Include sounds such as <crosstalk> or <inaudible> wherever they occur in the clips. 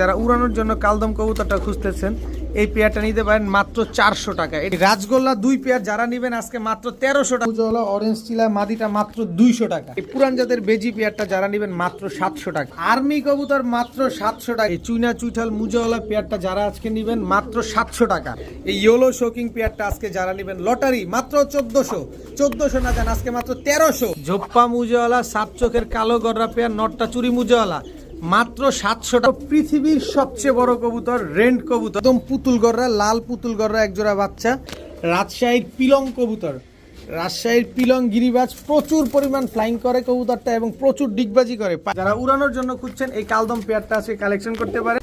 যারা উড়ানোর জন্য কালদম কবুতরটা খুঁজতেছেন এই পেয়ারটা নিতে পারেন মাত্র চারশো টাকা। এই রাজগোল্লা দুই পেয়ার যারা নেবেন আজকে মাত্র তেরোশো টাকা। উজ্জ্বলা অরেঞ্জ চিলা মাদিটা মাত্র দুইশো টাকা। এই পুরান জাতের বেজি পেয়ারটা যারা নেবেন মাত্র সাতশো টাকা। আর্মি কবুতর মাত্র সাতশো টাকা। এই চুইনা চুইঠাল মুজাওয়ালা পেয়ারটা যারা আজকে নেবেন মাত্র সাতশো টাকা। এই ইয়োলো শোকিং পেয়ারটা আজকে যারা নেবেন লটারি মাত্র চোদ্দশো। চোদ্দশো না জান আজকে মাত্র তেরোশো। ঝোপ্পা মুজাওয়ালা সাত চোখের কালো গররা পেয়ার নটটা চুরি মুজাওয়ালা। মাত্র সাতশো টাকা পৃথিবীর সবচেয়ে বড় কবুতর, রেন্ট কবুতর। একদম পুতুল গররা লাল পুতুল গররা একজোড়া বাচ্চা। রাজশাহীর পিলং কবুতর। রাজশাহীর পিলং গিরিবাজ প্রচুর পরিমাণ ফ্লাইং করে কবুতরটা এবং প্রচুর ডিগবাজি করে। যারা উড়ানোর জন্য খুঁজছেন, এই কালদম পেয়ারটা আছে কালেকশন করতে পারে।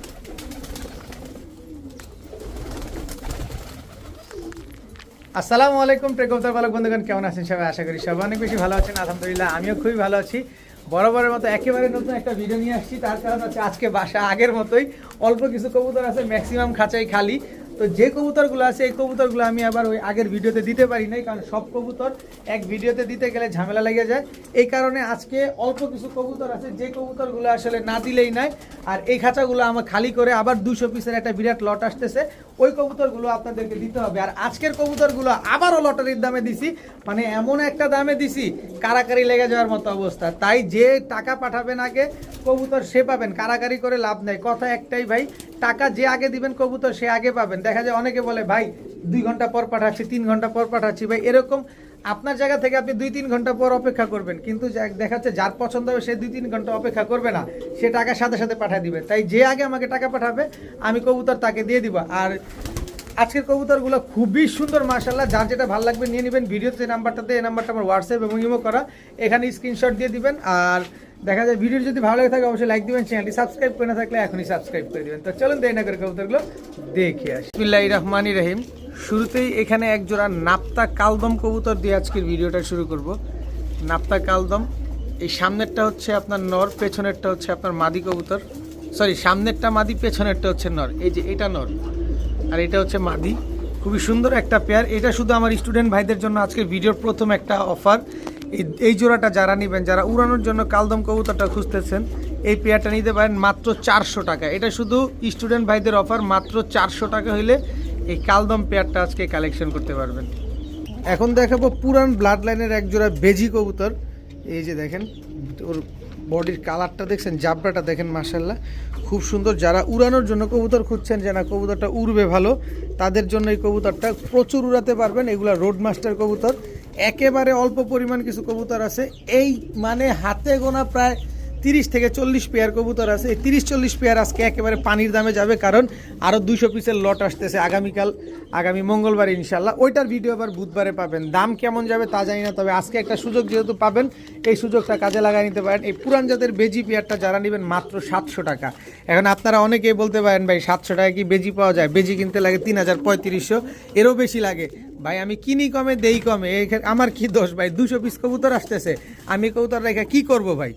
আসসালামু আলাইকুম প্রেকবতার বালক বন্ধুগণ, কেমন আছেন সবাই? আশা করি সবাই অনেক বেশি ভালো আছেন। আলহামদুলিল্লাহ, আমিও খুবই ভালো আছি। বরাবরের মতো একেবারে নতুন একটা ভিডিও নিয়ে আসছি। তার কারণ হচ্ছে আজকে বাসা আগের মতোই। অল্প কিছু কবুতর আছে ম্যাক্সিমাম খাঁচাই খালি। তো যে কবুতরগুলো আছে, এই কবুতরগুলো আমি আবার ওই আগের ভিডিওতে দিতে পারি নাই, কারণ সব কবুতর এক ভিডিওতে দিতে গেলে ঝামেলা লেগে যায়। এই কারণে আজকে অল্প কিছু কবুতর আছে, যে কবুতরগুলো আসলে না দিলেই নাই। আর এই খাঁচাগুলো আমার খালি করে আবার দুশো পিসের একটা বিরাট লট আসতেছে। ওই কবুতরগুলো আপনাদেরকে দিতে হবে। আর আজকের কবুতরগুলো আবারও লটারির দামে দিছি। মানে এমন একটা দামে দিছি, কারাকারি লেগে যাওয়ার মতো অবস্থা। তাই যে টাকা পাঠাবেন আগে, কবুতর সে পাবেন। কারাকারি করে লাভ নেই। কথা একটাই ভাই, টাকা যে আগে দিবেন কবুতর সে আগে পাবেন। দেখা যায় অনেকে বলে, ভাই, দুই ঘণ্টা পর পাঠাচ্ছি, তিন ঘণ্টা পর পাঠাচ্ছি। ভাই, এরকম আপনার জায়গা থেকে আপনি দুই তিন ঘণ্টা পর অপেক্ষা করবেন, কিন্তু দেখা যাচ্ছে যার পছন্দ হবে সে দুই তিন ঘণ্টা অপেক্ষা করবে না, সে টাকা সাথে সাথে পাঠিয়ে দিবে। তাই যে আগে আমাকে টাকা পাঠাবে, আমি কবুতর তাকে দিয়ে দিব। আর আজকের কবুতরগুলো খুবই সুন্দর মার্শাল্লাহ যার যেটা ভালো লাগবে নিয়ে নেবেন ভিডিওতে এই নাম্বারটাতে, এই নাম্বারটা আমার হোয়াটসঅ্যাপ এবং ইমো করা। এখানে স্ক্রিনশট দিয়ে দিবেন। আর দেখা যায় ভিডিও যদি ভালো লাগে থাকে, অবশ্যই লাইক দিবেন চ্যানেলটি সাবস্ক্রাইব করে না থাকলে এখনই সাবস্ক্রাইব করে দিবেন। তো চলুন দেরি না করে কবুতরগুলো দেখে আসি। বিসমিল্লাহ রহমানি রহিম। শুরুতেই এখানে এক জোড়া নাপ্তা কালদম কবুতর দিয়ে আজকের ভিডিওটা শুরু করব। নাপ্তা কালদম। এই সামনেরটা হচ্ছে আপনার নর, পেছনেরটা হচ্ছে আপনার মাদি কবুতর। সরি সামনেরটা মাদি, পেছনেরটা হচ্ছে নর। এই যে এটা নর। আর এটা হচ্ছে মাদি। খুবই সুন্দর একটা পেয়ার এটা শুধু আমার স্টুডেন্ট ভাইদের জন্য, আজকের ভিডিওর প্রথম একটা অফার এই এই জোড়াটা যারা নেবেন, যারা উড়ানোর জন্য কালদম কবুতরটা খুঁজতেছেন, এই পেয়ারটা নিতে পারেন মাত্র চারশো টাকা। এটা শুধু স্টুডেন্ট ভাইদের অফার মাত্র চারশো টাকা হইলে এই কালদম পেয়ারটা আজকে কালেকশন করতে পারবেন। এখন দেখাবো পুরান ব্লাড লাইনের এক জোড়া বেজি কবুতর। এই যে দেখেন, ওর বডির কালারটা দেখছেন জাবরাটা দেখেন মাসাল্লাহ খুব সুন্দর, যারা উড়ানোর জন্য কবুতর খুঁজছেন যে না, কবুতরটা উড়বে ভালো, তাদের জন্য এই কবুতরটা প্রচুর উড়াতে পারবেন। এগুলো রোড মাস্টার কবুতর। একেবারে অল্প পরিমাণ কিছু কবুতর আছে। এই মানে হাতে গোনা প্রায় তিরিশ থেকে চল্লিশ পেয়ার কবুতর আছে। এই তিরিশ, চল্লিশ পেয়ার আজকে একেবারে পানির দামে যাবে, কারণ আরও দুইশো পিসের লট আসতেছে আগামীকাল, আগামী মঙ্গলবার ইনশাল্লাহ ওইটার ভিডিও আবার বুধবারে পাবেন। দাম কেমন যাবে তা জানি না, তবে আজকে একটা সুযোগ যেহেতু পাবেন, এই সুযোগটা কাজে লাগাই নিতে পারেন। এই পুরান জাতের বেজি পেয়ারটা যারা নেবেন, মাত্র সাতশো টাকা। এখন আপনারা অনেকেই বলতে পারেন, ভাই, সাতশো টাকা কি বেজি পাওয়া যায়? বেজি কিনতে লাগে তিন হাজার পঁয়ত্রিশশো, এরও বেশি লাগে। ভাই, আমি কিনি কমে, দেই কমে আমার কি দোষ, ভাই? দুশো পিস কবুতর আসতেছে। আমি কবুতর রেখে কি করব, ভাই?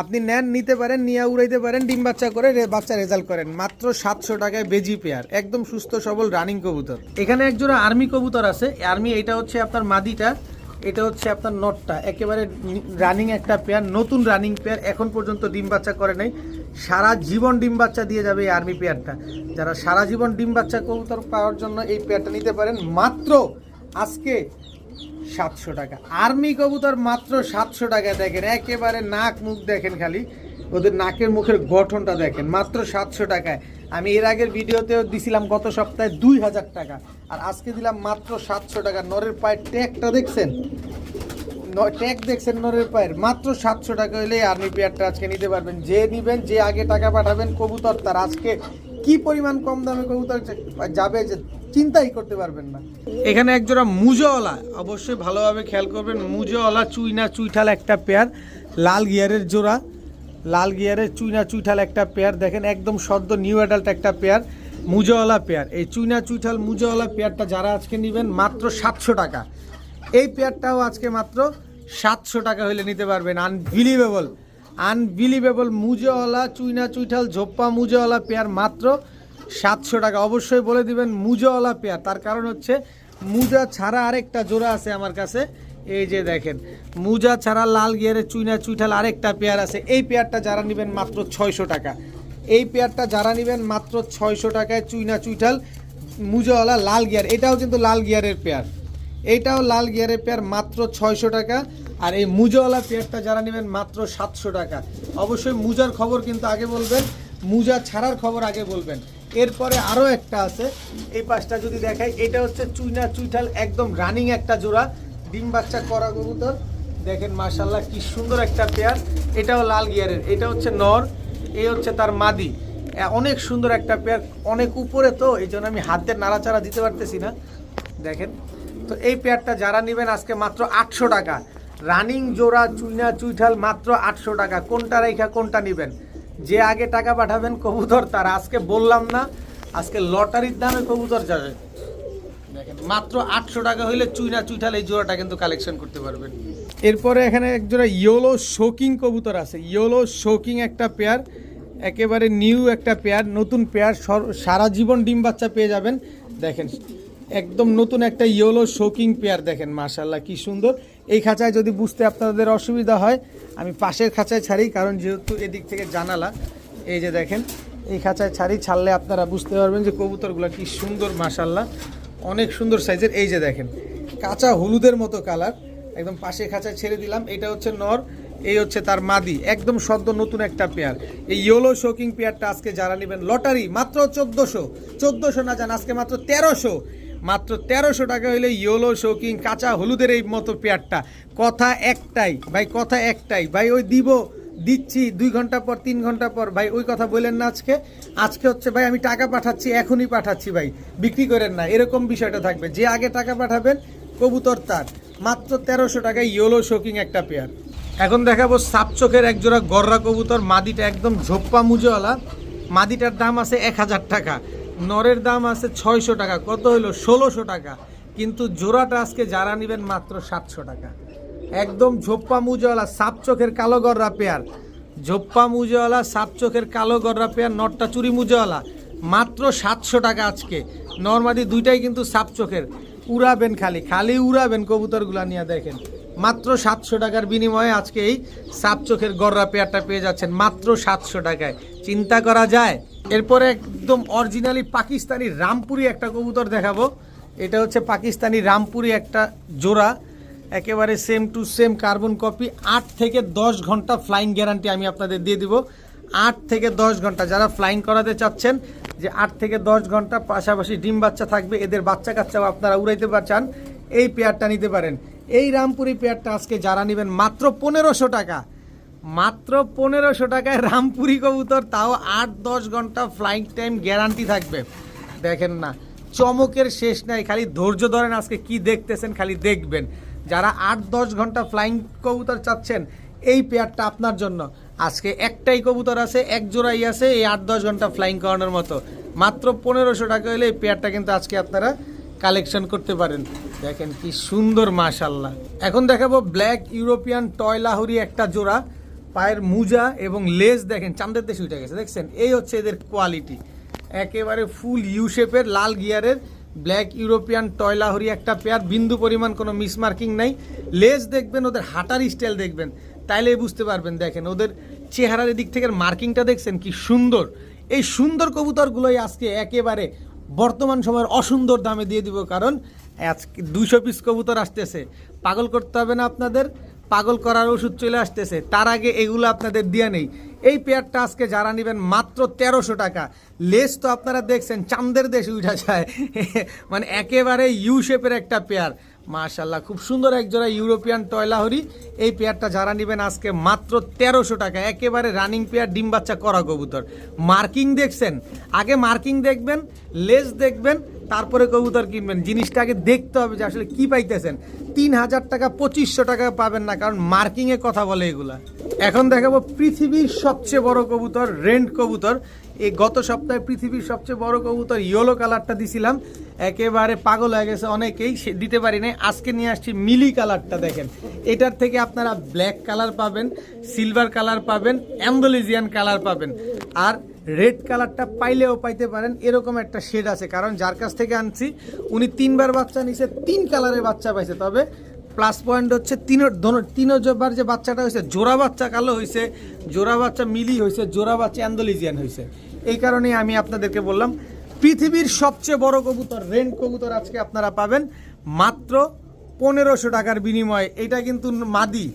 আপনি নেন, নিতে পারেন, নিয়ে উড়াইতে পারেন, ডিম বাচ্চা করে বাচ্চা রেজাল্ট করেন। মাত্র সাতশো টাকায় বেজি পেয়ার একদম সুস্থ, সবল রানিং কবুতর। এখানে একজোড়া আর্মি কবুতর আছে। আর্মি এটা হচ্ছে আপনার মাদিটা, এটা হচ্ছে আপনার নটটা। একেবারে রানিং একটা পেয়ার নতুন রানিং পেয়ার এখন পর্যন্ত ডিম বাচ্চা করে নাই। সারা জীবন ডিম বাচ্চা দিয়ে যাবে এই আর্মি পেয়ারটা যারা সারা জীবন ডিম বাচ্চা কবুতর পাওয়ার জন্য এই পেয়ারটা নিতে পারেন, মাত্র আজকে সাতশো টাকা। আর্মি কবুতর মাত্র সাতশো টাকা দেখেন, একেবারে নাক মুখ দেখেন খালি। ওদের নাকের মুখের গঠনটা দেখেন, মাত্র সাতশো টাকায়। আমি এর আগের ভিডিওতেও দিছিলাম গত সপ্তাহে দুই হাজার টাকা, আর আজকে দিলাম মাত্র সাতশো টাকা। নরের পায়ের ট্যাগটা দেখছেন? ট্যাগ দেখছেন নরের পায়ের? মাত্র সাতশো টাকা হলে আর্মি পেয়ারটা আজকে নিতে পারবেন। যে নিবেন, যে আগে টাকা পাঠাবেন কবুতর, তার আজকে কি পরিমাণ কম দামে কবুতর যাবে যে চিন্তাই করতে পারবেন না। এখানে একজোড়া মুজোওয়ালা অবশ্যই ভালোভাবে খেয়াল করবেন মুজোওয়ালা চুইনা চুইঠাল একটা পেয়ার, লাল গিয়ারের জোড়া, লাল গিয়ারের চুইনা চুইঠাল একটা পেয়ার, দেখেন একদম সদ্য নিউ অ্যাডাল্ট একটা পেয়ার মুজোওয়ালা পেয়ার। এই চুইনা চুইঠাল মুজোওয়ালা পেয়ারটা যারা আজকে নেবেন মাত্র সাতশো টাকা। এই পেয়ারটাও আজকে মাত্র সাতশো টাকা হলে নিতে পারবেন আনবিলিভেবল আনবিলিভেবল মুজোওয়ালা চুইনা চুইঠাল, ঝোপ্পা মুজোওয়ালা পেয়ার মাত্র সাতশো টাকা। অবশ্যই বলে দিবেন মুজোওয়ালা পেয়ার। তার কারণ হচ্ছে মুজা ছাড়া আরেকটা জোড়া আছে আমার কাছে। এই যে দেখেন, মুজা ছাড়া লাল গিয়ারে চুইনা চুইঠাল আরেকটা পেয়ার আছে। এই পেয়ারটা যারা নেবেন মাত্র ছয়শো টাকা। এই পেয়ারটা যারা নেবেন মাত্র ছয়শো টাকায় চুইনা চুইঠাল, মুজাওয়ালা লাল গিয়ার। এটাও কিন্তু লাল গিয়ারের পেয়ার। এইটাও লাল গিয়ারের পেয়ার মাত্র ছয়শো টাকা। আর এই মুজাওয়ালা পেয়ারটা যারা নেবেন মাত্র সাতশো টাকা। অবশ্যই মুজার খবর কিন্তু আগে বলবেন, মুজা ছাড়ার খবর আগে বলবেন। এরপরে আরও একটা আছে। এই পাশটা যদি দেখাই, এটা হচ্ছে চুইনা চুইঠাল, একদম রানিং একটা জোড়া। ডিম বাচ্চা করা কবুতর। দেখেন মাশাল্লাহ কি সুন্দর একটা পেয়ার এটাও লাল গিয়ারের এটা হচ্ছে নর এই হচ্ছে তার মাদি। অনেক সুন্দর একটা পেয়ার অনেক উপরে তো এই জন্য আমি হাতের নাড়াচাড়া দিতে পারতেছি না। দেখেন, তো এই পেয়ারটা যারা নেবেন আজকে মাত্র আটশো টাকা। রানিং জোড়া চুইনা চুইঠাল মাত্র আটশো টাকা। কোনটা রেখা, কোনটা নেবেন? যে আগে টাকা পাঠাবেন কবুতর তার, আজকে বললাম না, আজকে লটারির দামে কবুতর যাবে। মাত্র আটশো টাকা হইলে চুইনা চুইঠাল এই জোড়াটা কিন্তু কালেকশন করতে পারবেন। এরপরে এখানে এক জোড়া ইয়োলো শোকিং কবুতর আছে। ইয়োলো শোকিং একটা পেয়ার একেবারে নিউ একটা পেয়ার নতুন পেয়ার সারা জীবন ডিম বাচ্চা পেয়ে যাবেন। দেখেন একদম নতুন একটা ইয়োলো শোকিং পেয়ার দেখেন মাশাল্লাহ কি সুন্দর। এই খাঁচায় যদি বুঝতে আপনাদের অসুবিধা হয়, আমি পাশের খাঁচায় ছাড়ি, কারণ যেহেতু এদিক থেকে জানালা, এই যে দেখেন, এই খাঁচায় ছাড়ি, ছাড়লে আপনারা বুঝতে পারবেন যে কবুতরগুলো কি সুন্দর মাশাল্লাহ অনেক সুন্দর সাইজের। এই যে দেখেন, কাঁচা হলুদের মতো কালার, একদম পাশে খাঁচায় ছেড়ে দিলাম, এটা হচ্ছে নর, এই হচ্ছে তার মাদি, একদম সদ্য নতুন একটা পেয়ার এই ইয়োলো শোকিং পেয়ারটা আজকে যারা নেবেন, লটারি মাত্র চোদ্দোশো চোদ্দোশো না জান, আজকে মাত্র তেরোশো। মাত্র তেরোশো টাকা হইলে ইয়োলো শোকিং কাঁচা হলুদের এই মতো পেয়ারটা। কথা একটাই, ভাই, কথা একটাই। ভাই, ওই দিব, দিচ্ছি দুই ঘণ্টা পর, তিন ঘণ্টা পর। ভাই, ওই কথা বললেন না আজকে। আজকে হচ্ছে, ভাই, আমি টাকা পাঠাচ্ছি, এখনই পাঠাচ্ছি, ভাই। বিক্রি করেন না, এরকম বিষয়টা থাকবে। যে আগে টাকা পাঠাবেন, কবুতর তার। মাত্র তেরোশো টাকায় ইয়োলো শোকিং একটা পেয়ার। এখন দেখাবো সাপ চোখের একজোড়া গররা কবুতর। মাদিটা একদম ঝোপ্পা মুজোওয়ালা মাদিটার দাম আছে এক হাজার টাকা। নরের দাম আছে ছয়শো টাকা, কত হইল? ষোলোশো টাকা। কিন্তু জোড়াটা আজকে যারা নেবেন মাত্র সাতশো টাকা। একদম ঝোপ্পা মুজওয়ালা, সাপ চোখের কালো গররা পেয়ার। ঝোপ্পা মুজওয়ালা, সাপ চোখের কালো গররা পেয়ার, নটটা চুরি মুজওয়ালা। মাত্র সাতশো টাকা আজকে। নর্মাদি দুইটাই কিন্তু সাপ চোখের। উড়াবেন খালি খালি উড়াবেন কবুতরগুলা নিয়ে দেখেন। মাত্র সাতশো টাকার বিনিময়ে আজকে এই সাপ চোখের গররা পেয়ারটা পেয়ে যাচ্ছেন। মাত্র সাতশো টাকায়। চিন্তা করা যায়। এরপরে একদম অরিজিনালি পাকিস্তানি রামপুরি একটা কবুতর দেখাবো। এটা হচ্ছে পাকিস্তানি রামপুরি একটা জোড়া। একেবারে same to same carbon copy আট থেকে দশ ঘণ্টা ফ্লাইং গ্যারান্টি আমি আপনাদের দিয়ে দিব। আট থেকে দশ ঘণ্টা। যারা ফ্লাইং করাতে চাচ্ছেন, যে আট থেকে দশ ঘণ্টা পাশাপাশি ডিম বাচ্চা থাকবে, এদের বাচ্চা কাচ্চাও আপনারা উড়াইতে পারছেন এই পেয়ারটা নিতে পারেন। এই রামপুরি পেয়ারটা আজকে যারা নেবেন মাত্র পনেরোশো টাকা। মাত্র পনেরোশো টাকায় রামপুরি কবুতর, তাও আট দশ ঘণ্টা ফ্লাইং টাইম গ্যারান্টি থাকবে। দেখেন না, চমকের শেষ নাই, খালি ধৈর্য ধরেন আজকে কি দেখতেছেন, খালি দেখবেন। যারা আট দশ ঘণ্টা ফ্লাইং কবুতর চাচ্ছেন, এই পেয়ারটা আপনার জন্য। আজকে একটাই কবুতর আছে, এক জোড়াই আছে, এই আট দশ ঘণ্টা ফ্লাইং করানোর মতো। মাত্র পনেরোশো টাকা হলে এই পেয়ারটা কিন্তু আজকে আপনারা কালেকশন করতে পারেন। দেখেন কি সুন্দর মাশাল্লাহ এখন দেখাবো ব্ল্যাক ইউরোপিয়ান টয় লাহুরি একটা জোড়া, পায়ের মুজা এবং লেজ দেখেন চান্দের দেশে উঠে গেছে, দেখছেন? এই হচ্ছে এদের কোয়ালিটি একেবারে ফুল ইউ শেপের লাল গিয়ারের ব্ল্যাক ইউরোপিয়ান টয়লাহরি একটা পেয়ার বিন্দু পরিমাণ কোনো মিসমার্কিং নাই। লেজ দেখবেন, ওদের হাঁটার স্টাইল দেখবেন। তাইলে বুঝতে পারবেন, দেখেন, ওদের চেহারার দিক থেকে মার্কিংটা দেখছেন কি সুন্দর। এই সুন্দর কবুতরগুলোই আজকে একেবারে বর্তমান সময়ের অসুন্দর দামে দিয়ে দিব, কারণ আজকে দুইশো পিস কবুতর আসতেছে। পাগল করতে হবে না আপনাদের, পাগল করার ওষুধ চলে আসতেছে। তার আগে এগুলো আপনাদের দিয়ে নেই। এই পেয়ারটা আজকে যারা নেবেন মাত্র তেরোশো টাকা। লেস তো আপনারা দেখছেন চান্দের দেশে উঠা যায়। <laughs> মানে একেবারে ইউ শেপের একটা পেয়ার। মাশাল্লাহ খুব সুন্দর এক জোড়া ইউরোপিয়ান টয়লাহরি এই পেয়ারটা যারা নেবেন আজকে মাত্র তেরোশো টাকা, একেবারে রানিং পেয়ার, ডিম বাচ্চা, করা কবুতর। মার্কিং দেখছেন? আগে মার্কিং দেখবেন লেস দেখবেন, তারপরে কবুতর কিনবেন। জিনিসটা আগে দেখতে হবে যে আসলে কি পাইতেছেন। তিন হাজার টাকা, পঁচিশশো টাকা পাবেন না, কারণ মার্কিংয়ে কথা বলে এগুলা। এখন দেখাবো পৃথিবীর সবচেয়ে বড় কবুতর, রেন্ট কবুতর। এই গত সপ্তাহে পৃথিবীর সবচেয়ে বড় কবুতর ইয়েলো কালারটা দিছিলাম। একেবারে পাগল হয়ে গেছে অনেকেই দিতে পারি নাই। আজকে নিয়ে আসছি মিলি কালারটা দেখেন। এটার থেকে আপনারা ব্ল্যাক কালার পাবেন, সিলভার কালার পাবেন অ্যান্ডোলিজিয়ান কালার পাবেন। আর রেড কালারটা পাইলেও পাইতে পারেন, এরকম একটা শেড আছে। কারণ যার কাছ থেকে আনছি, উনি তিনবার বাচ্চা নিছে, তিন কালারের বাচ্চা পাইছে। তবে প্লাস পয়েন্ট হচ্ছে তিন তিনবার যে বাচ্চাটা হয়েছে জোড়া বাচ্চা কালো হয়েছে জোড়া বাচ্চা মিলি হয়েছে জোড়া বাচ্চা অ্যান্ডোলিজিয়ান হয়েছে এই কারণেই আমি আপনাদেরকে বললাম, পৃথিবীর সবচেয়ে বড় কবুতর, রেন কবুতর আজকে আপনারা পাবেন মাত্র পনেরোশো টাকার বিনিময়ে। এটা কিন্তু মাদি,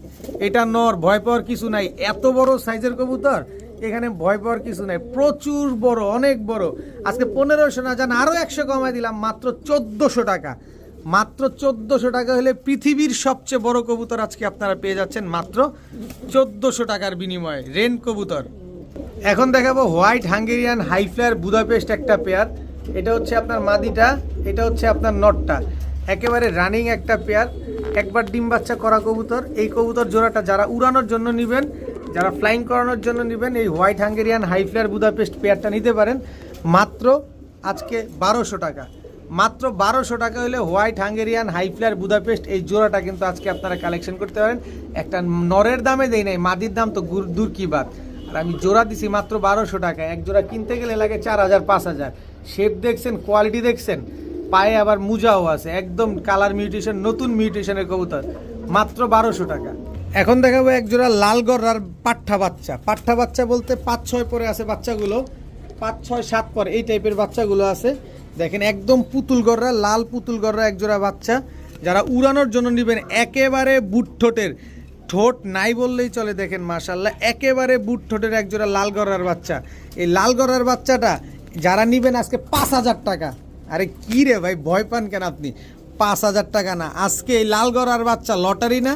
এটা নর, ভয় পাওয়ার কিছু নাই। এত বড় সাইজের কবুতর, এখানে ভয় পাওয়ার কিছু নাই। প্রচুর বড়, অনেক বড়। আজকে পনেরোশো না জান আরও একশো কমায় দিলাম, মাত্র চোদ্দোশো টাকা। মাত্র চোদ্দোশো টাকা হলে পৃথিবীর সবচেয়ে বড় কবুতর আজকে আপনারা পেয়ে যাচ্ছেন মাত্র চোদ্দোশো টাকার বিনিময়ে। রেন কবুতর। এখন দেখাবো হোয়াইট হাঙ্গেরিয়ান হাইফ্লায়ার বুদাপেস্ট একটা পেয়ার। এটা হচ্ছে আপনার মাদিটা, এটা হচ্ছে আপনার নটটা। একেবারে রানিং একটা পেয়ার। একবার ডিম বাচ্চা করা কবুতর। এই কবুতর জোড়াটা যারা উড়ানোর জন্য নেবেন, যারা ফ্লাইং করানোর জন্য নেবেন, এই হোয়াইট হাঙ্গেরিয়ান হাইফ্লায়ার বুদাপেস্ট পেয়ারটা নিতে পারেন। মাত্র আজকে বারোশো টাকা। মাত্র বারোশো টাকা হলে হোয়াইট হাঙ্গেরিয়ান হাইফ্লার বুদাপেস্ট এই জোড়াটা কিন্তু আজকে আপনারা কালেকশন করতে পারেন। একটা নরের দামে দেই নাই, মাদির দাম তো দূর কি বাদ আর আমি জোড়া দিছি মাত্র বারোশো টাকা এক জোড়া কিনতে গেলে লাগে চার হাজার, পাঁচ হাজার। শেপ দেখছেন কোয়ালিটি দেখছেন, পায়ে আবার মুজাও আছে, একদম কালার মিউটেশন নতুন মিউটেশনের কবুতর, মাত্র বারোশো টাকা। এখন দেখাবো এক জোড়া লাল গড়ার পাঠা বাচ্চা। পাঠা বাচ্চা বলতে পাঁচ ছয় পরে আছে বাচ্চাগুলো, পাঁচ ছয় সাত পরে এই টাইপের বাচ্চাগুলো আছে। দেখেন একদম পুতুল গররা, লাল পুতুল গররা একজোড়া বাচ্চা। যারা উড়ানোর জন্য নেবেন একেবারে বুট ঠোঁটের। ঠোঁট নাই বললেই চলে দেখেন মাশাল্লাহ একেবারে বুট ঠোঁটের একজোড়া লাল গড়ার বাচ্চা। এই লাল গড়ার বাচ্চাটা যারা নেবেন আজকে পাঁচ হাজার টাকা। আরে কি রে ভাই, ভয় পান কেন আপনি? পাঁচ হাজার টাকা না, আজকে এই লাল গড়ার বাচ্চা লটারি না,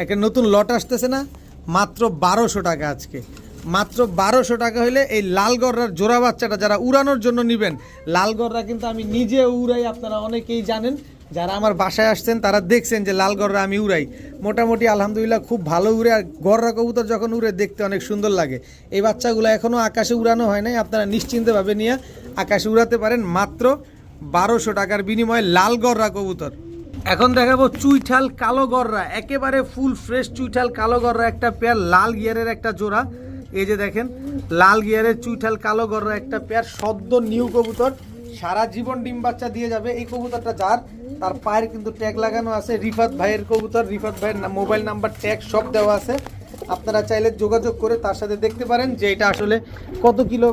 একটা নতুন লট আসতেছে না, মাত্র বারোশো টাকা আজকে। মাত্র বারোশো টাকা হলে এই লাল গড়ার জোড়া বাচ্চাটা যারা উড়ানোর জন্য নেবেন, লাল গড়রা কিন্তু আমি নিজে উড়াই, আপনারা অনেকেই জানেন যারা আমার বাসায় আসছেন, তারা দেখছেন যে লাল গড়রা আমি উড়াই। মোটামুটি আলহামদুলিল্লাহ খুব ভালো উড়ে, আর গড়রা কবুতর যখন উড়ে, দেখতে অনেক সুন্দর লাগে। এই বাচ্চাগুলো এখনও আকাশে উড়ানো হয় নাই, আপনারা নিশ্চিন্তভাবে নিয়ে আকাশে উড়াতে পারেন মাত্র বারোশো টাকার বিনিময়ে লাল গররা কবুতর। এখন দেখাবো চুইঠাল কালো গররা একেবারে ফুল ফ্রেশ চুইঠাল কালো গররা একটা পেয়ার লাল গিয়ারের একটা জোড়া। এই যে দেখেন, লাল গিয়ারের চুইঠাল কালো গররা একটা পেয়ার সদ্য নিউ কবুতর। সারা জীবন ডিম বাচ্চা দিয়ে যাবে। এই কবুতরটা যার, তার পায়ের কিন্তু ট্যাগ লাগানো আছে। রিফাত ভাইয়ের কবুতর, রিফাত ভাইয়ের মোবাইল নাম্বার ট্যাগ সব দেওয়া আছে। আপনারা চাইলে যোগাযোগ করে তার সাথে দেখতে পারেন যে এটা আসলে কত কিলো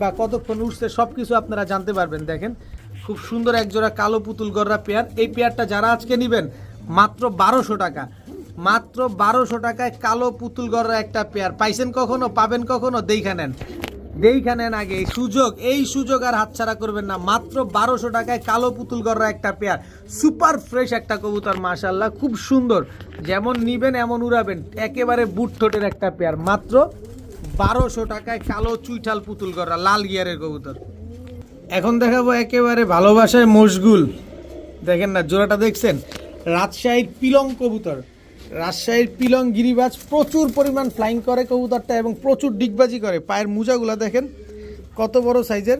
বা কতক্ষণ উঠছে সব কিছু আপনারা জানতে পারবেন। দেখেন, খুব সুন্দর একজোড়া কালো পুতুল গররা পেয়ার। এই পেয়ারটা যারা আজকে নেবেন, মাত্র বারোশো টাকা। মাত্র বারোশো টাকায় কালো পুতুল গররা একটা পেয়ার। পাইছেন কখনো, পাবেন কখনো, দেখে নেন। দেখে নেন আগে এই সুযোগ এই সুযোগ আর হাতছাড়া করবেন না। মাত্র বারোশো টাকায় কালো পুতুল গররা একটা পেয়ার সুপার ফ্রেশ একটা কবুতর মাশাল্লাহ খুব সুন্দর। যেমন নিবেন, এমন উড়াবেন। একেবারে বুট ঠোঁটের একটা পেয়ার মাত্র বারোশো টাকায় কালো চুইঠাল পুতুল গররা লাল গিয়ারের কবুতর। এখন দেখাবো একেবারে ভালোবাসায় মশগুল। দেখেন না, জোড়াটা দেখছেন? রাজশাহীর পিলং কবুতর। রাজশাহীর পিলং গিরিবাজ প্রচুর পরিমাণ ফ্লাইং করে কবুতরটা এবং প্রচুর ডিগবাজি করে। পায়ের মোজাগুলো দেখেন, কত বড় সাইজের।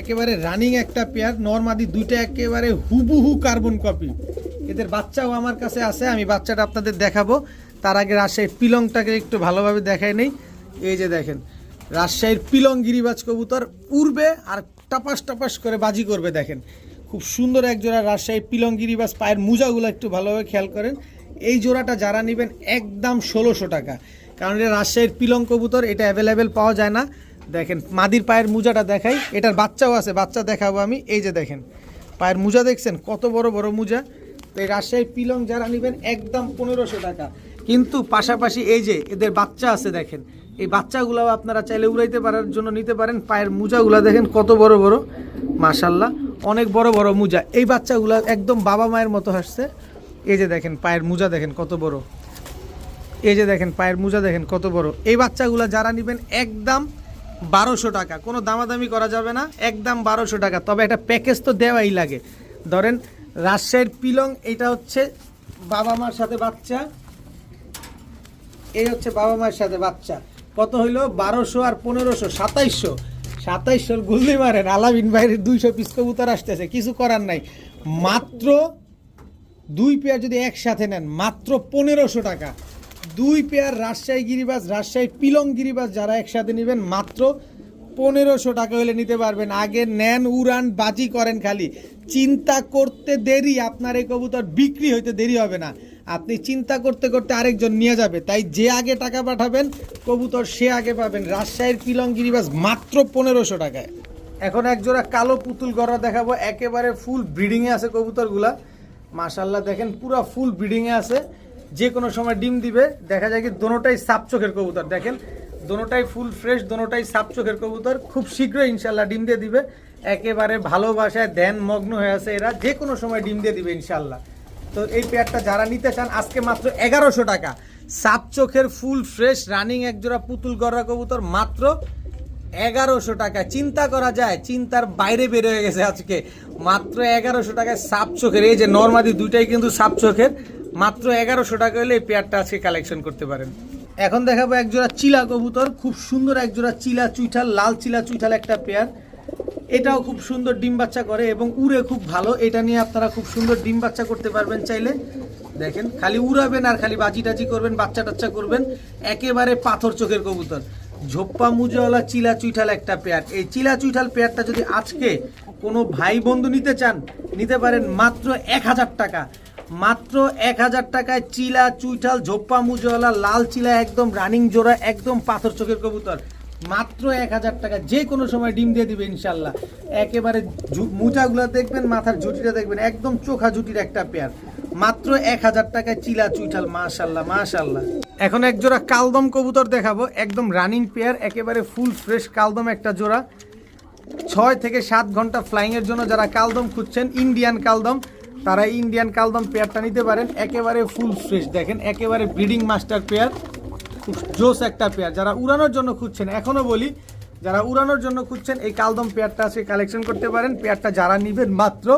একেবারে রানিং একটা পেয়ার নর্মাদি দুইটা একেবারে হুবুহু কার্বন কপি এদের বাচ্চাও আমার কাছে আছে, আমি বাচ্চাটা আপনাদের দেখাবো। তার আগে রাজশাহীর পিলংটাকে একটু ভালোভাবে দেখাই নেই। এই যে দেখেন, রাজশাহীর পিলং গিরিবাজ কবুতর উড়বে আর টাপাস টাপাস করে বাজি করবে, দেখেন। খুব সুন্দর এক জোড়া রাজশাহী পিলং গিরিবাজ, পায়ের মোজাগুলো একটু ভালোভাবে খেয়াল করেন। এই জোড়াটা যারা নেবেন একদম ষোলোশো টাকা। কারণ এটা রাজশাহীর পিলং কবুতর, এটা অ্যাভেলেবেল পাওয়া যায় না। দেখেন, মাদির পায়ের মোজাটা দেখাই। এটার বাচ্চাও আছে, বাচ্চা দেখাবো আমি। এই যে দেখেন, পায়ের মোজা দেখছেন? কত বড় বড় মোজা। তো এই রাজশাহীর পিলং যারা নেবেন একদম পনেরোশো টাকা। কিন্তু পাশাপাশি এই যে এদের বাচ্চা আছে, দেখেন, এই বাচ্চাগুলাও আপনারা চাইলে উড়াইতে পারার জন্য নিতে পারেন। পায়ের মোজাগুলা দেখেন কত বড় বড়। মাশাল্লাহ অনেক বড় বড় মোজা। এই বাচ্চাগুলা একদম বাবা মায়ের মতো হাসছে। এই যে দেখেন, পায়ের মোজা দেখেন কত বড়। এই যে দেখেন, পায়ের মোজা দেখেন কত বড়। এই বাচ্চাগুলো যারা নেবেন একদম বারোশো টাকা, কোনো দামাদামি করা যাবে না, একদম বারোশো টাকা। তবে একটা প্যাকেজ তো দেওয়াই লাগে। ধরেন, রাজশাহীর পিলং এটা হচ্ছে বাবা মার সাথে বাচ্চা। এই হচ্ছে বাবা মায়ের সাথে বাচ্চা। কত হইল? বারোশো আর পনেরোশো, সাতাইশশো। সাতাইশশোর গুল্লি মারেন, আলামিন বাইরের দুইশো পিস কবুতর আসতেছে, কিছু করার নাই। মাত্র দুই পেয়ার যদি একসাথে নেন, মাত্র পনেরোশো টাকা। দুই পেয়ার রাজশাহী গিরিবাস, রাজশাহী পিলং গিরিবাস যারা একসাথে নেবেন, মাত্র পনেরোশো টাকা হলে নিতে পারবেন। আগে নেন, উড়ান, বাজি করেন খালি। চিন্তা করতে দেরি, আপনার এই কবুতর বিক্রি হইতে দেরি হবে না। আপনি চিন্তা করতে করতে আরেকজন নিয়ে যাবে। তাই যে আগে টাকা পাঠাবেন, কবুতর সে আগে পাবেন। রাজশাহীর পিলং গিরিবাস মাত্র পনেরোশো টাকায়। এখন একজোড়া কালো পুতুল গড়া দেখাবো। একেবারে ফুল ব্রিডিংয়ে আছে কবুতরগুলা। মাশাল্লাহ দেখেন পুরো ফুল ব্রিডিংয়ে আছে। যে কোনো সময় ডিম দিবে, দেখা যায় কি দোনোটাই সাপ চোখের কবুতর। দেখেন, দোনোটাই ফুল ফ্রেশ দোনোটাই সাপ চোখের কবুতর। খুব শীঘ্রই ইনশাল্লাহ ডিম দিয়ে দিবে। একেবারে ভালোবাসায় ধ্যান মগ্ন হয়ে আছে এরা। যে কোনো সময় ডিম দিয়ে দিবে ইনশাল্লাহ তো এই পেয়ারটা যারা নিতে চান, আজকে মাত্র এগারোশো টাকা। সাপ চোখের ফুল ফ্রেশ রানিং একজোড়া পুতুল গড়া কবুতর মাত্র এগারোশো টাকা। চিন্তা করা যায়, চিন্তার বাইরে বের হয়ে গেছে আজকে। মাত্র এগারোশো টাকায় সাপ চোখের, এই যে নর্মাদি দুইটাই কিন্তু সাপ চোখের, মাত্র এগারোশো টাকা হলে এই পেয়ারটা আজকে কালেকশন করতে পারেন। এখন দেখাবো একজোড়া চিলা কবুতর, খুব সুন্দর একজোড়া চিলা চুইঠাল, লাল চিলা চুইঠাল একটা পেয়ার। এটাও খুব সুন্দর ডিম বাচ্চা করে এবং উড়ে খুব ভালো। এটা নিয়ে আপনারা খুব সুন্দর ডিম বাচ্চা করতে পারবেন চাইলে। দেখেন, খালি উড়াবেন আর খালি বাজি টাজি করবেন বাচ্চা টাচ্চা করবেন। একেবারে পাথর চোখের কবুতর। ঝোপ্পা মুজওয়ালা চিলা চুইঠাল একটা পেয়ার। এই চিলা চুইঠাল পেয়ারটা যদি আজকে কোনো ভাই বন্ধু নিতে চান, নিতে পারেন মাত্র এক হাজার টাকা। মাত্র এক হাজার টাকায় চিলা চুইঠাল ঝোপ্পা মুজওয়ালা, লাল চিলা, একদম রানিং জোড়া, একদম পাথর চোখের কবুতর। মাত্র এক হাজার টাকা যে কোনো সময় ডিম দিয়ে দিবে ইনশাল্লাহ। একেবারে মুজাগুলো দেখবেন, মাথার জুটিটা দেখবেন, একদম চোখা জুটির একটা পেয়ার। মাত্র এক হাজার টাকায় চিলা চুইঠাল, মাশাল্লাহ মাশাল্লাহ। এখন এক জোড়া কালদম কবুতর দেখাবো, একদম রানিং পেয়ার একেবারে ফুল ফ্রেশ কালদম একটা জোড়া। ছয় থেকে সাত ঘণ্টা ফ্লাইংয়ের জন্য যারা কালদম খুঁজছেন ইন্ডিয়ান কালদম, তারা ইন্ডিয়ান কালদম পেয়ারটা নিতে পারেন। একেবারে ফুল ফ্রেশ দেখেন, একেবারে ব্রিডিং মাস্টার পেয়ার খুব জোস একটা পেয়ার যারা উড়ানোর জন্য খুঁজছেন এখনও বলি, যারা উড়ানোর জন্য খুঁজছেন, এই কালদম পেয়ারটা আজকে কালেকশন করতে পারেন। পেয়ারটা যারা নিবেন মাত্র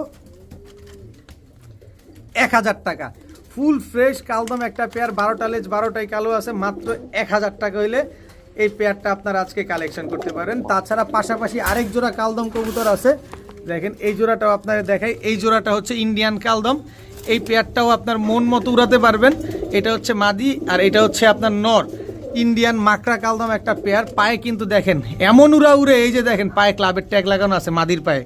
এক হাজার টাকা। ফুল, ফ্রেশ কালদম একটা পেয়ার, বারোটা লেজ বারোটাই কালো আছে, মাত্র এক হাজার টাকা হইলে এই পেয়ারটা আপনারা আজকে কালেকশন করতে পারেন। তাছাড়া পাশাপাশি আরেক জোড়া কালদম কবুতর আছে। দেখেন, এই জোড়াটাও আপনারা দেখাই। এই জোড়াটা হচ্ছে ইন্ডিয়ান কালদম এই পেয়ারটাও আপনার মন মতো উড়াতে পারবেন। এটা হচ্ছে মাদি আর এটা হচ্ছে আপনার নর। ইন্ডিয়ান মাকড়া কালদম একটা পেয়ার। পায়ে কিন্তু দেখেন, এমন উড়া উড়ে, এই যে দেখেন, পায়ে ক্লাবের ট্যাগ লাগানো আছে মাদির পায়ে।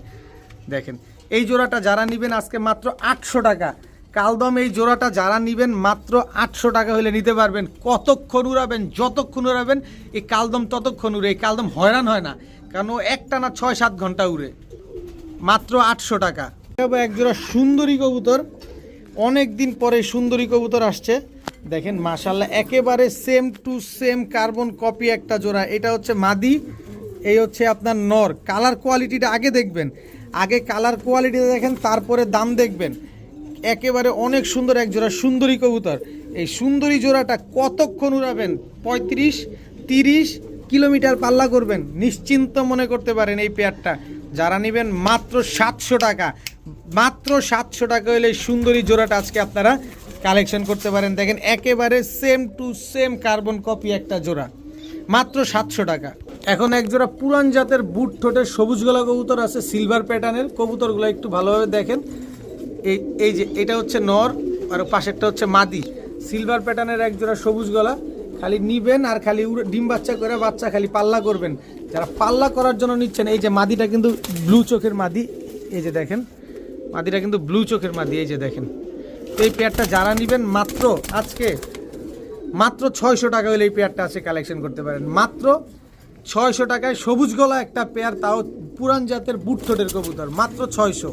দেখেন, এই জোড়াটা যারা নেবেন আজকে মাত্র আটশো টাকা। কালদম এই জোড়াটা যারা নেবেন মাত্র আটশো টাকা হলে নিতে পারবেন। কতক্ষণ উড়াবেন, যতক্ষণ উড়াবেন, এই কালদম ততক্ষণ উড়ে, এই কালদম হয়রান হয় না, কারণ ও একটা না ছয় সাত ঘণ্টা উড়ে। মাত্র আটশো টাকা। এক জোড়া সুন্দরী কবুতর। অনেক দিন পরে সুন্দরী কবুতর আসছে। দেখেন মাশাল্লাহ একেবারে same to same carbon copy একটা জোড়া। এটা হচ্ছে মাদি, এই হচ্ছে আপনার নর। কালার কোয়ালিটিটা আগে দেখবেন। আগে কালার কোয়ালিটিটা দেখেন, তারপরে দাম দেখবেন। একেবারে অনেক সুন্দর এক জোড়া সুন্দরী কবুতর। এই সুন্দরী জোড়াটা কতক্ষণ উড়াবেন? পঁয়ত্রিশ, তিরিশ কিলোমিটার পাল্লা করবেন? নিশ্চিন্ত মনে করতে পারেন এই পেয়ারটা। যারা নেবেন মাত্র সাতশো টাকা। মাত্র সাতশো টাকা হলে সুন্দরী জোড়াটা আজকে আপনারা কালেকশন করতে পারেন। দেখেন, একেবারে same to same carbon copy একটা জোড়া। মাত্র সাতশো টাকা। এখন এক জোড়া পুরান জাতের বুট ঠোঁটের সবুজ গলা কবুতর আছে সিলভার প্যাটার্নের কবুতরগুলো একটু ভালোভাবে দেখেন। এই এই যে, এটা হচ্ছে নর, আর পাশেরটা হচ্ছে মাদি। সিলভার প্যাটার্নের এক জোড়া সবুজ গলা, খালি নিবেন আর খালি ডিম বাচ্চা করে বাচ্চা খালি পাল্লা করবেন। যারা পাল্লা করার জন্য নিচ্ছেন, এই যে মাদিটা কিন্তু ব্লু চোখের মাদি, এই যে দেখেন, মাদিটা কিন্তু ব্লু চোখের মাদি, এই যে দেখেন। এই পেয়ারটা যারা নিবেন, মাত্র আজকে, মাত্র ছয়শো টাকা হলে এই পেয়ারটা আছে কালেকশন করতে পারেন। মাত্র ছয়শো টাকায় সবুজ গলা একটা পেয়ার তাও পুরান জাতের বুট ঠোঁটের কবুতর, মাত্র ছয়শো।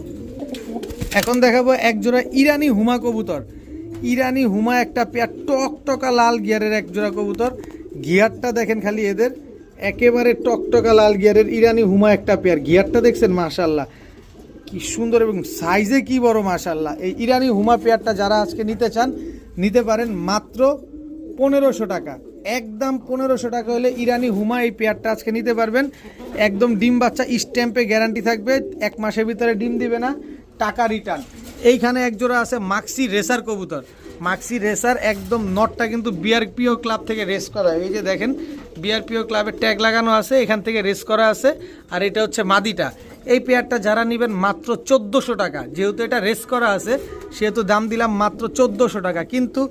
এখন দেখাবো এক জোড়া ইরানি হুমা কবুতর। ইরানি হুমা একটা পেয়ার টকটকা লাল গিয়ারের এক জোড়া কবুতর। গিয়ারটা দেখেন খালি এদের। একেবারে টকটকা লাল গিয়ারের ইরানি হুমা একটা পেয়ার। গিয়ারটা দেখছেন মাশাল্লাহ কি সুন্দর এবং সাইজে কি বড় মাশাল্লাহ এই ইরানি হুমা পেয়ারটা যারা আজকে নিতে চান, নিতে পারেন মাত্র পনেরোশো টাকা। একদম পনেরোশো টাকা হলে ইরানি হুমা এই পেয়ারটা আজকে নিতে পারবেন। একদম ডিম বাচ্চা, স্ট্যাম্পে গ্যারান্টি থাকবে। এক মাসের ভিতরে ডিম দিবে না। টাকা রিটার্ন এইখানে একজোড়া আছে মাক্সি রেসার কবুতর। মাক্সি রেসার একদম নটটা কিন্তু বিআরপিও ক্লাব থেকে রেস করা। এই যে দেখেন বিআরপিও ক্লাবের ট্যাগ লাগানো আছে, এখান থেকে রেস করা আছে। আর এটা হচ্ছে মাদিটা। এই পেয়ারটা যারা নেবেন মাত্র চোদ্দোশো টাকা। যেহেতু এটা রেস করা আছে, সেহেতু দাম দিলাম মাত্র চোদ্দোশো টাকা। কিন্তু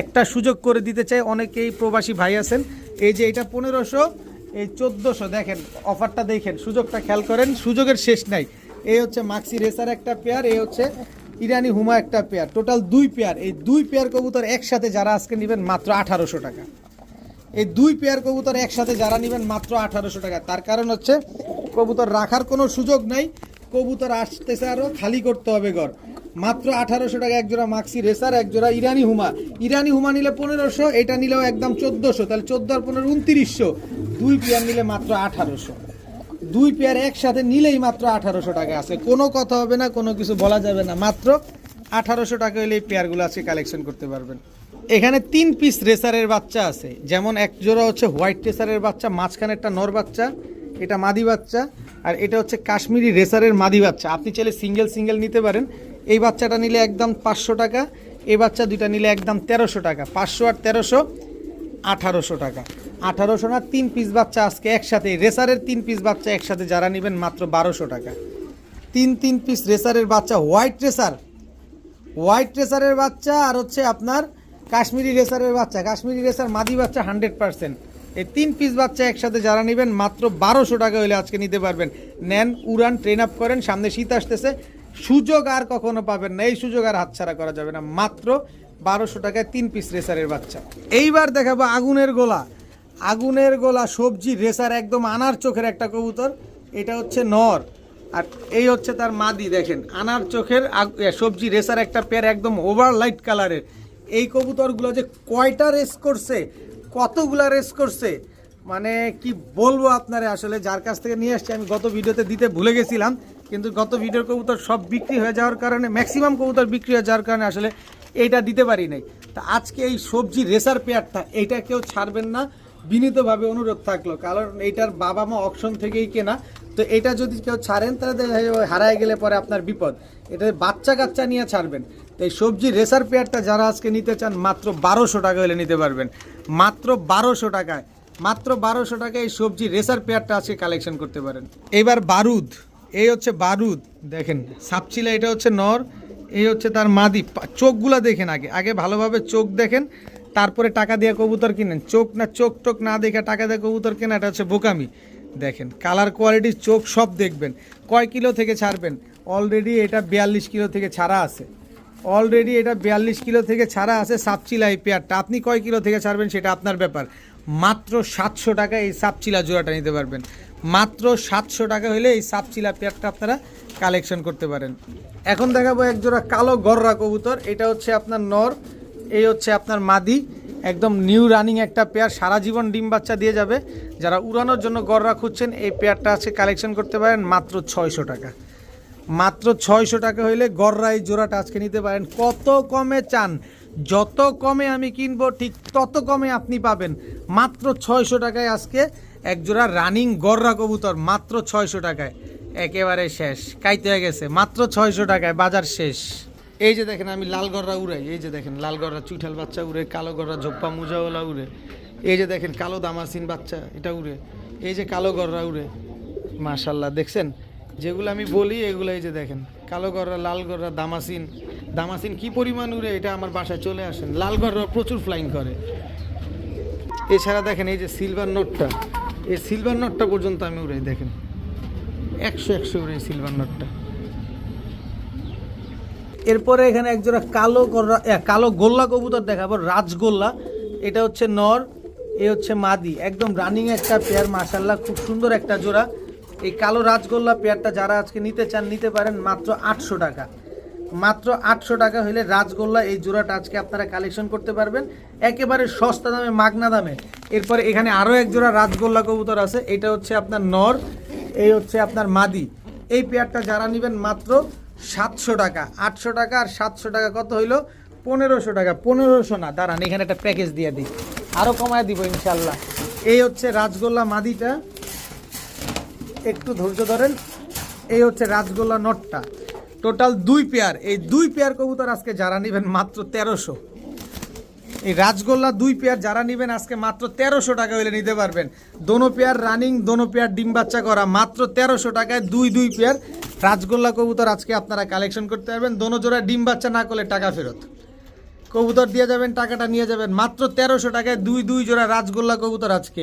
একটা সুযোগ করে দিতে চাই, অনেকেই প্রবাসী ভাই আছেন। এই যে এটা পনেরোশো, এই চোদ্দোশো। দেখেন অফারটা দেখেন। সুযোগটা খেয়াল করেন, সুযোগের শেষ নাই। এই হচ্ছে মাক্সি রেসার একটা পেয়ার এই হচ্ছে ইরানি হুমা একটা পেয়ার। টোটাল দুই পেয়ার। এই দুই পেয়ার কবুতর একসাথে যারা আজকে নেবেন মাত্র আঠারোশো টাকা। এই দুই পেয়ার কবুতর একসাথে যারা নেবেন মাত্র আঠারোশো টাকা। তার কারণ হচ্ছে কবুতর রাখার কোনো সুযোগ নাই। কবুতর আসতেছে আরও খালি করতে হবে ঘর। মাত্র আঠারোশো টাকা একজোড়া মাক্সি রেসার, একজোড়া ইরানি হুমা। ইরানি হুমা নিলে পনেরোশো, এটা নিলেও একদম চোদ্দোশো। তাহলে চোদ্দ আর পনেরো, উনত্রিশশো। দুই পেয়ার নিলে মাত্র আঠারোশো। দুই পেয়ার একসাথে নিলেই মাত্র আঠারোশো টাকা আছে। কোনো কথা হবে না, কোনো কিছু বলা যাবে না। মাত্র আঠারোশো টাকা হলে এই পেয়ারগুলো আজকে কালেকশন করতে পারবেন। এখানে তিন পিস রেসারের বাচ্চা আছে। যেমন এক জোড়া হচ্ছে হোয়াইট রেসারের বাচ্চা মাঝখানে একটা নর বাচ্চা, এটা মাদি বাচ্চা, আর এটা হচ্ছে কাশ্মীরি রেসারের মাদি বাচ্চা। আপনি চাইলে সিঙ্গেল সিঙ্গেল নিতে পারেন। এই বাচ্চাটা নিলে একদম পাঁচশো টাকা, এই বাচ্চা দুইটা নিলে একদম তেরোশো টাকা। পাঁচশো আর তেরোশো আঠারোশো টাকা। আঠারোশো না, তিন পিস বাচ্চা আজকে একসাথে। রেসারের তিন পিস বাচ্চা একসাথে যারা নেবেন মাত্র বারোশো টাকা। তিন তিন পিস রেসারের বাচ্চা হোয়াইট রেসার। হোয়াইট রেসারের বাচ্চা আর হচ্ছে আপনার কাশ্মীরি রেসারের বাচ্চা। কাশ্মীরি রেসার মাদি বাচ্চা হান্ড্রেড পার্সেন্ট। এই তিন পিস বাচ্চা একসাথে যারা নেবেন মাত্র বারোশো টাকা হলে আজকে নিতে পারবেন। নেন, উড়ান ট্রেন আপ করেন, সামনে শীত আসতেছে। সুযোগ আর কখনো পাবেন না। এই সুযোগ আর হাতছাড়া করা যাবে না। মাত্র বারোশো টাকায় তিন পিস রেসারের বাচ্চা। এইবার দেখাবো আগুনের গোলা। আগুনের গোলা সবজি রেসার একদম আনার চোখের একটা কবুতর, এটা হচ্ছে নর। আর এই হচ্ছে তার মাদি, দেখেন, আনার চোখের সবজি রেসার একটা পেয়ার একদম ওভার লাইট কালারের এই কবুতরগুলো যে কয়টা রেস করছে, কতগুলা রেস করছে মানে কি বলব আপনারে, আসলে যার কাছ থেকে নিয়ে আসছি, আমি গত ভিডিওতে দিতে ভুলে গেছিলাম, কিন্তু গত ভিডিওর কবুতর সব বিক্রি হয়ে যাওয়ার কারণে ম্যাক্সিমাম কবুতর বিক্রি হয়ে যাওয়ার কারণে আসলে এইটা দিতে পারি নাই। তা আজকে এই সবজি রেসার পেয়ারটা, এইটা কেউ ছাড়বেন না। বিনীতভাবে অনুরোধ থাকল, কারণ এইটার বাবা মা অপশন থেকেই কেনা। তো এটা যদি কেউ ছাড়েন, তাহলে হারায় গেলে পরে আপনার বিপদ। এটা বাচ্চা কাচ্চা নিয়ে ছাড়বেন। তো এই সবজি রেসার পেয়ারটা যারা আজকে নিতে চান, মাত্র বারোশো টাকা হলে নিতে পারবেন। মাত্র বারোশো টাকায়, মাত্র বারোশো টাকায় এই সবজি রেসার পেয়ারটা আজকে কালেকশন করতে পারেন। এবার বারুদ, এই হচ্ছে বারুদ। দেখেন, সাপচিলা, এটা হচ্ছে নর। এই হচ্ছে তার মাদি। চোখগুলা দেখেন আগে। আগে ভালোভাবে চোখ দেখেন, তারপরে টাকা দিয়ে কবুতর কিনেন। চোখ না, চোখ টোক না দেখে টাকা দিয়ে কবুতর কেনা এটা হচ্ছে বোকামি। দেখেন, কালার কোয়ালিটি চোখ সব দেখবেন। কয় কিলো থেকে ছাড়বেন? অলরেডি এটা বিয়াল্লিশ কিলো থেকে ছাড়া আছে। অলরেডি এটা বিয়াল্লিশ কিলো থেকে ছাড়া আছে সাপচিলা এই পেয়ারটা। আপনি কয় কিলো থেকে ছাড়বেন সেটা আপনার ব্যাপার। মাত্র সাতশো টাকা এই সাপচিলা জোড়াটা নিতে পারবেন। মাত্র সাতশো টাকা হলে এই সাপচিলা পেয়ারটা আপনারা কালেকশন করতে পারেন। এখন দেখাবো এক জোড়া কালো গররা কবুতর, এটা হচ্ছে আপনার নর, এই হচ্ছে আপনার মাদি, একদম নিউ রানিং একটা পেয়ার সারা জীবন ডিম বাচ্চা দিয়ে যাবে। যারা উড়ানোর জন্য গররা খুঁজছেন, এই পেয়ারটা আজকে কালেকশন করতে পারেন মাত্র ছয়শো টাকা। মাত্র ছয়শো টাকা হইলে গররা এই জোড়াটা আজকে নিতে পারেন। কত কমে চান? যত কমে আমি কিনবো, ঠিক তত কমে আপনি পাবেন। মাত্র ছয়শো টাকায় আজকে একজোড়া রানিং গররা কবুতর, মাত্র ছয়শো টাকায়। একেবারে শেষ। কাইতে হয়ে গেছে। মাত্র ছয়শো টাকায়, বাজার শেষ। এই যে দেখেন আমি লাল গররা উড়াই, এই যে দেখেন লাল গররা চুইঠাল বাচ্চা উড়ে, কালো গররা জোপ্পা মুজাওয়ালা উড়ে, এই যে দেখেন কালো দামাসিন বাচ্চা, এটা উড়ে, এই যে কালো গররা উড়ে। মাশাল্লাহ দেখছেন? যেগুলো আমি বলি, এগুলো এই যে দেখেন, কালো গররা, লাল গররা, দামাসিন দামাসিন, কি পরিমাণ উড়ে এটা আমার বাসায় চলে আসেন। লাল গররা প্রচুর ফ্লাইং করে। এছাড়া দেখেন এই যে সিলভার নোটটা এই সিলভার নোটটা পর্যন্ত আমি উড়াই, দেখেন। একশো একশো উড়ে সিলভার নোটটা এরপরে এখানে একজোড়া কালো কালো গোল্লা কবুতর দেখাবো, রাজগোল্লা। এটা হচ্ছে নর, এ হচ্ছে মাদি। একদম রানিং একটা পেয়ার মাশাল্লাহ খুব সুন্দর একটা জোড়া। এই কালো রাজগোল্লা পেয়ারটা যারা আজকে নিতে চান, নিতে পারেন মাত্র আটশো টাকা। মাত্র আটশো টাকা হলে রাজগোল্লা এই জোড়াটা আজকে আপনারা কালেকশন করতে পারবেন। একেবারে সস্তা দামে, মাগনা দামে। এরপরে এখানে আরও এক জোড়া রাজগোল্লা কবুতর আছে। এটা হচ্ছে আপনার নর, এই হচ্ছে আপনার মাদি। এই পেয়ারটা যারা নেবেন মাত্র সাতশো টাকা, আটশো টাকা আর সাতশো টাকা কত হইল? পনেরোশো টাকা, পনেরোশো না, দাঁড়ান, এখানে একটা প্যাকেজ দিয়ে দিই। আরও কমায় দিব ইনশাল্লাহ। এই হচ্ছে রাজগোল্লা মাদিটা। একটু ধৈর্য ধরেন, এই হচ্ছে রাজগোল্লা নটটা। টোটাল দুই পেয়ার এই দুই পেয়ার কবুতর আজকে যারা নেবেন মাত্র তেরোশো। এই রাজগোল্লা দুই পেয়ার যারা নেবেন আজকে মাত্র তেরোশো টাকা হলে নিতে পারবেন। দোনো পেয়ার রানিং দোনো পেয়ার ডিম বাচ্চা করা, মাত্র তেরোশো টাকায় দুই দুই পেয়ার রাজগোল্লা কবুতর আজকে আপনারা কালেকশন করতে পারবেন। দোনো জোড়া ডিম বাচ্চা না করলে টাকা ফেরত। কবুতর দিয়ে যাবেন, টাকাটা নিয়ে যাবেন। মাত্র তেরোশো টাকায় দুই দুই জোড়া রাজগোল্লা কবুতর আজকে।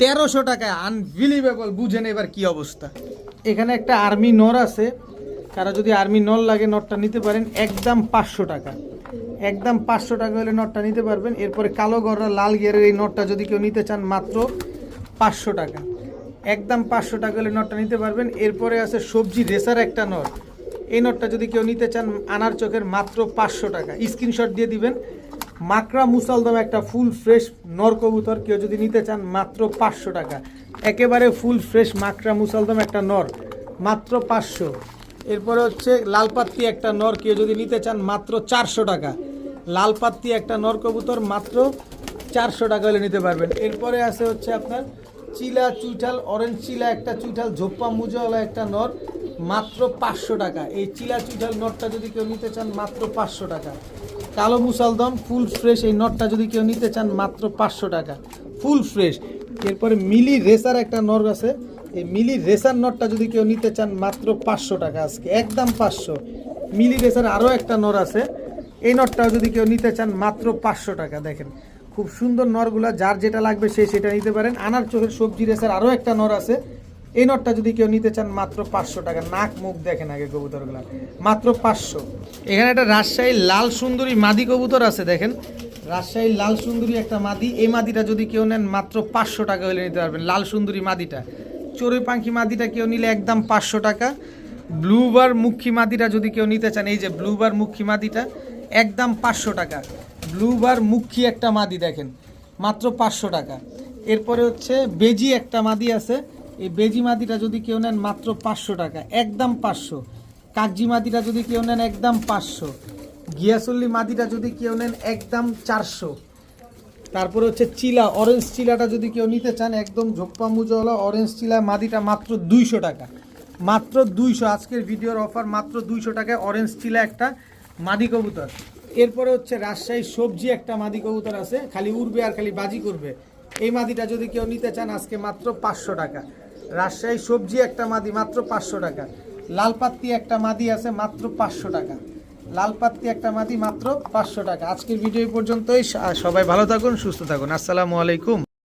তেরোশো টাকায় আনবিলিভেবল বুঝেন এবার কি অবস্থা। এখানে একটা আর্মি নর আছে। কারও যদি আর্মি নল লাগে নটটা নিতে পারেন, একদম পাঁচশো টাকা। একদম পাঁচশো টাকা হলে নটটা নিতে পারবেন। এরপরে কালো গররা লাল গিয়ারের এই নটটা যদি কেউ নিতে চান, মাত্র পাঁচশো টাকা। একদম পাঁচশো টাকা হলে নটটা নিতে পারবেন। এরপরে আছে সবজি রেসার একটা নট। এই নটটা যদি কেউ নিতে চান, আনার চোখের মাত্র পাঁচশো টাকা। স্ক্রিনশট দিয়ে দিবেন। মাকড়া মুসালদম একটা ফুল ফ্রেশ নর কবুতর কেউ যদি নিতে চান, মাত্র পাঁচশো টাকা। একেবারে ফুল ফ্রেশ মাকড়া মুসালদম একটা নর, মাত্র পাঁচশো। এরপরে হচ্ছে লালপাত্তি একটা নর কেউ যদি নিতে চান মাত্র চারশো টাকা। লালপাত্তি একটা নর কবুতর মাত্র চারশো টাকা হলে নিতে পারবেন। এরপরে আছে হচ্ছে আপনার চিলা চুইঠাল অরেঞ্জ চিলা একটা চুইঠাল, ঝোপ্পা মুজাওয়ালা একটা নর মাত্র পাঁচশো টাকা। এই চিলা চুইঠাল নটটা যদি কেউ নিতে চান মাত্র পাঁচশো টাকা। কালো মুসালদম, ফুল ফ্রেশ এই নটটা যদি কেউ নিতে চান মাত্র পাঁচশো টাকা। Full fresh. এরপরে মিলি রেসার একটা নর আছে এই মিলি রেসার নটটা যদি কেউ নিতে চান, মাত্র পাঁচশো টাকা আজকে, একদম পাঁচশো। মিলি রেসার আরও একটা নর আছে। এই নটটাও যদি কেউ নিতে চান, মাত্র পাঁচশো টাকা, দেখেন। খুব সুন্দর নরগুলা, যার যেটা লাগবে সে সেটা নিতে পারেন। আনার চোখের সবজি রেসার আরও একটা নর আছে। এই নটটা যদি কেউ নিতে চান, মাত্র পাঁচশো টাকা। নাক মুখ দেখেন আগে কবুতরগুলা। মাত্র পাঁচশো। এখানে একটা রাজশাহী লাল সুন্দরী মাদি কবুতর আছে, দেখেন। রাজশাহী লাল সুন্দরী একটা মাদি। এই মাদিটা যদি কেউ নেন, মাত্র পাঁচশো টাকা হলে নিতে পারবেন, লাল সুন্দরী মাদিটা। চড়ুই পাখি মাদিটা কেউ নিলে একদম পাঁচশো টাকা। ব্লুবার মুখী মাদিটা যদি কেউ নিতে চান, এই যে ব্লুবার মুখী মাদিটা একদম পাঁচশো টাকা। ব্লুবার মুখী একটা মাদি দেখেন, মাত্র পাঁচশো টাকা। এরপরে হচ্ছে বেজি একটা মাদি আছে, এই বেজি মাদিটা যদি কেউ নেন মাত্র পাঁচশো টাকা, একদম পাঁচশো। কাগজি মাদিটা যদি কেউ নেন একদম পাঁচশো। গিয়াসল্লি মাদিটা যদি কেউ নেন একদম চারশো। তারপরে হচ্ছে চিলা অরেঞ্জ চিলাটা যদি কেউ নিতে চান, একদম ঝোপ্পা মুজওয়ালা অরেঞ্জ চিলা, মাদিটা মাত্র দুইশো টাকা। মাত্র দুইশো, আজকের ভিডিওর অফার মাত্র দুইশো টাকায় অরেঞ্জ চিলা একটা মাদি কবুতর। এরপরে হচ্ছে রাজশাহী সবজি একটা মাদি কবুতর আছে, খালি উড়বে আর খালি বাজি করবে। এই মাদিটা যদি কেউ নিতে চান, আজকে মাত্র পাঁচশো টাকা। রাজশাহী সবজি একটা মাদি মাত্র পাঁচশো টাকা। লালপাত্তি একটা মাদি আছে, মাত্র পাঁচশো টাকা। লালপাত্তি একটা মাটি মাত্র পাঁচশো টাকা। আজকের ভিডিও পর্যন্তই। সবাই ভালো থাকুন, সুস্থ থাকুন। আসসালামু আলাইকুম।